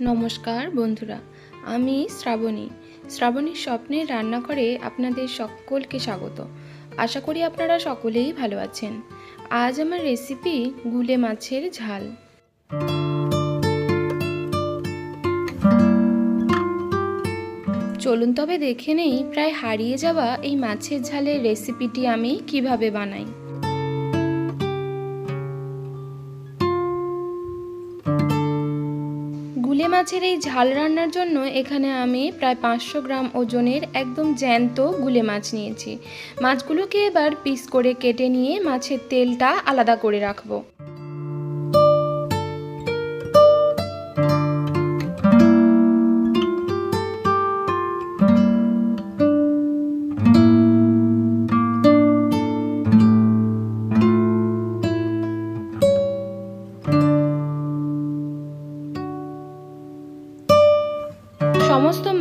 নমস্কার বন্ধুরা, আমি শ্রাবণী। শ্রাবণীর স্বপ্নের রান্নাঘরে আপনাদের সকলকে স্বাগত। আশা করি আপনারা সকলেই ভালো আছেন। আজ আমার রেসিপি গুলে মাছের ঝাল। চলুন তবে দেখে নেই, প্রায় হারিয়ে যাওয়া এই মাছের ঝালের রেসিপিটি আমি কীভাবে বানাই। মাছের এই ঝাল রান্নার জন্য এখানে আমি প্রায় পাঁচশো গ্রাম ওজনের একদম জ্যান্ত গুলে মাছ নিয়েছি। মাছগুলোকে এবার পিস করে কেটে নিয়ে মাছের তেলটা আলাদা করে রাখব।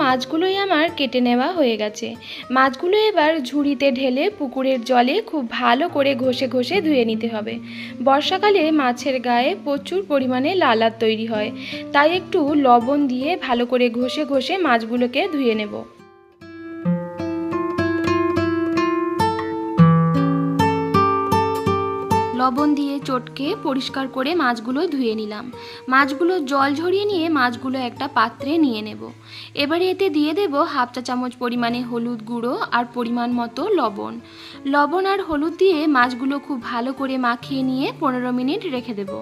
মাছগুলোই আমার কেটে নেওয়া হয়ে গেছে। মাছগুলো এবার ঝুড়িতে ঢেলে পুকুরের জলে খুব ভালো করে ঘষে ঘষে ধুয়ে নিতে হবে। বর্ষাকালে মাছের গায়ে প্রচুর পরিমাণে লালার তৈরি হয়। তাই একটু লবণ দিয়ে ভালো করে ঘষে ঘষে মাছগুলোকে ধুয়ে নেব। লবণ দিয়ে চটকে পরিষ্কার করে মাছগুলো ধুয়ে নিলাম। মাছগুলো জল ঝরিয়ে নিয়ে মাছগুলো একটা পাত্রে নিয়ে নেব। এবারে এতে দিয়ে দেব হাফ চা চামচ পরিমাণে হলুদ গুঁড়ো আর পরিমাণ মতো লবণ। লবণ আর হলুদ দিয়ে মাছগুলো খুব ভালো করে মাখিয়ে নিয়ে পনেরো মিনিট রেখে দেবো।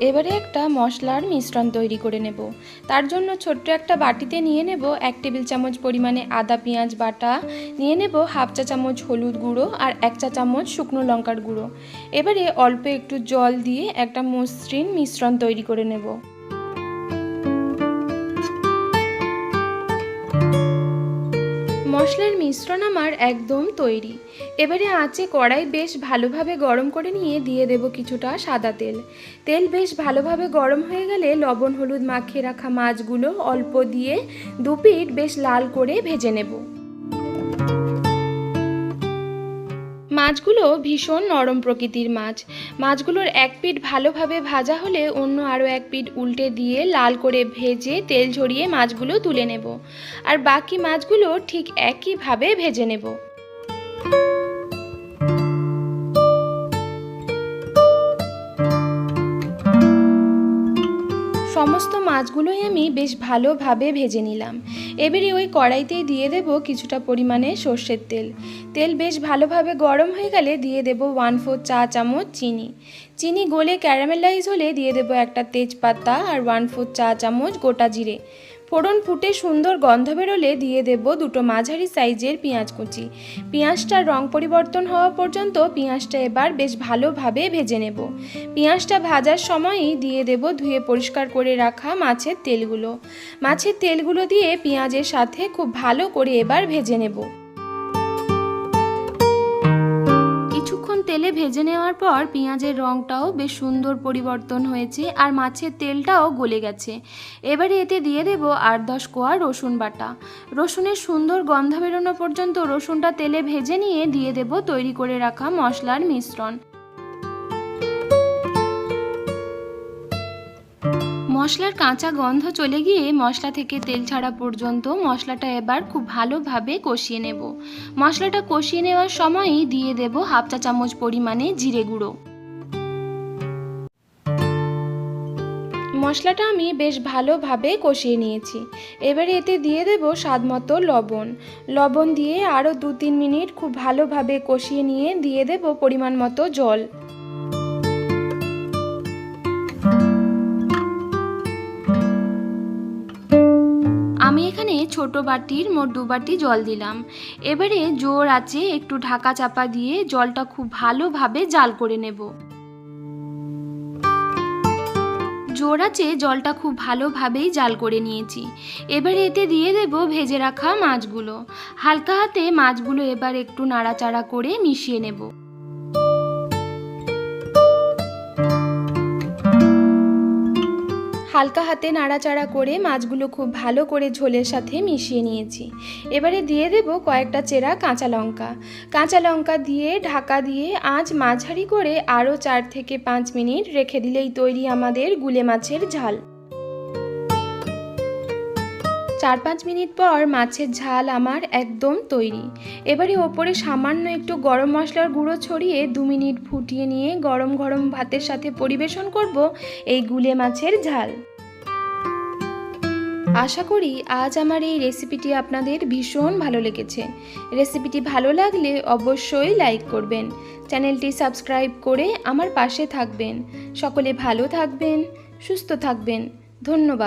এবারে একটা মশলার মিশ্রণ তৈরি করে নেব। তার জন্য ছোট্ট একটা বাটিতে নিয়ে নেব এক টেবিল চামচ পরিমাণে আদা, পেঁয়াজ বাটা। নিয়ে নেব হাফ চা চামচ হলুদ গুঁড়ো আর এক চা চামচ শুকনো লঙ্কার গুঁড়ো। এবারে অল্প একটু জল দিয়ে একটা মসৃণ মিশ্রণ তৈরি করে নেব। মশলার মিশ্রণ আমার একদম তৈরি। এবারে আঁচে কড়াই বেশ ভালোভাবে গরম করে নিয়ে দিয়ে দেব কিছুটা সাদা তেল। তেল বেশ ভালোভাবে গরম হয়ে গেলে লবণ, হলুদ মাখিয়ে রাখা মাছগুলো অল্প দিয়ে দু পিঠ বেশ লাল করে ভেজে নেব। মাছগুলো ভীষণ নরম প্রকৃতির মাছ। মাছগুলোর এক পিঠ ভালোভাবে ভাজা হলে অন্য আরও এক পিঠ উল্টে দিয়ে লাল করে ভেজে তেল ঝরিয়ে মাছগুলো তুলে নেব। আর বাকি মাছগুলো ঠিক একইভাবে ভেজে নেব। সমস্ত মাছগুলোই আমি বেশ ভালোভাবে ভেজে নিলাম। এবারে ওই কড়াইতেই দিয়ে দেব কিছুটা পরিমাণে সর্ষের তেল। তেল বেশ ভালোভাবে গরম হয়ে গেলে দিয়ে দেব ওয়ান ফোর চা চামচ চিনি। চিনি গলে ক্যারামেলাইজ হলে দিয়ে দেব একটা তেজপাতা আর ওয়ান ফোর চা চামচ গোটা জিরে। ফোড়ন ফুটে সুন্দর গন্ধ বেরোলে দিয়ে দেব দুটো মাঝারি সাইজের পেঁয়াজ কুচি। পেঁয়াজটার রং পরিবর্তন হওয়া পর্যন্ত পেঁয়াজটা এবার বেশ ভালোভাবে ভেজে নেব। পেঁয়াজটা ভাজার সময়ই দিয়ে দেব ধুয়ে পরিষ্কার করে রাখা মাছের তেলগুলো। মাছের তেলগুলো দিয়ে পেঁয়াজের সাথে খুব ভালো করে এবার ভেজে নেব। কিছুক্ষণ তেলে ভেজে নেওয়ার পর পেঁয়াজের রংটাও বেশ সুন্দর পরিবর্তন হয়েছে আর মাছের তেলটাও গলে গেছে। এবারে এতে দিয়ে দেব আট দশ কোয়া রসুন বাটা। রসুনের সুন্দর গন্ধ বেরোনো পর্যন্ত রসুনটা তেলে ভেজে নিয়ে দিয়ে দেব তৈরি করে রাখা মশলার মিশ্রণ। মশলার কাঁচা গন্ধ চলে গিয়ে মশলা থেকে তেল ছাড়া পর্যন্ত মশলাটা এবার খুব ভালোভাবে কষিয়ে নেব। মশলাটা কষিয়ে নেওয়ার সময়ই দিয়ে দেব হাফ চা চামচ পরিমাণে জিরে গুঁড়ো। মশলাটা আমি বেশ ভালোভাবে কষিয়ে নিয়েছি। এবারে এতে দিয়ে দেব স্বাদ মতো লবণ। লবণ দিয়ে আরও দু তিন মিনিট খুব ভালোভাবে কষিয়ে নিয়ে দিয়ে দেব পরিমাণ মতো জল। ছোট বাটির মোট দু বাটি জল দিলাম। এবারে জোর আছে একটু ঢাকা চাপা দিয়ে জলটা খুব ভালোভাবে জাল করে নেব। জোর আছে জলটা খুব ভালোভাবেই জাল করে নিয়েছি। এবারে এতে দিয়ে দেব ভেজে রাখা মাছগুলো। হালকা হাতে মাছগুলো এবার একটু নাড়াচাড়া করে মিশিয়ে নেব। হালকা হাতে নাড়াচাড়া করে মাছগুলো খুব ভালো করে ঝোলের সাথে মিশিয়ে নিয়েছি। এবারে দিয়ে দেব কয়েকটা চেরা কাঁচা লঙ্কা। কাঁচা লঙ্কা দিয়ে ঢাকা দিয়ে আঁচ মাঝারি করে আরও চার থেকে পাঁচ মিনিট রেখে দিলেই তৈরি আমাদের গুলে মাছের ঝাল। চার পাঁচ মিনিট পর মাছের ঝাল আমার একদম তৈরি। এবারে ওপরে সামান্য একটু গরম মশলার গুঁড়ো ছড়িয়ে দু মিনিট ফুটিয়ে নিয়ে গরম গরম ভাতের সাথে পরিবেশন করব এই গুলে মাছের ঝাল। আশা করি আজ আমার এই রেসিপিটি আপনাদের ভীষণ ভালো লেগেছে। রেসিপিটি ভালো লাগলে অবশ্যই লাইক করবেন। চ্যানেলটি সাবস্ক্রাইব করে আমার পাশে থাকবেন। সকলে ভালো থাকবেন, সুস্থ থাকবেন। ধন্যবাদ।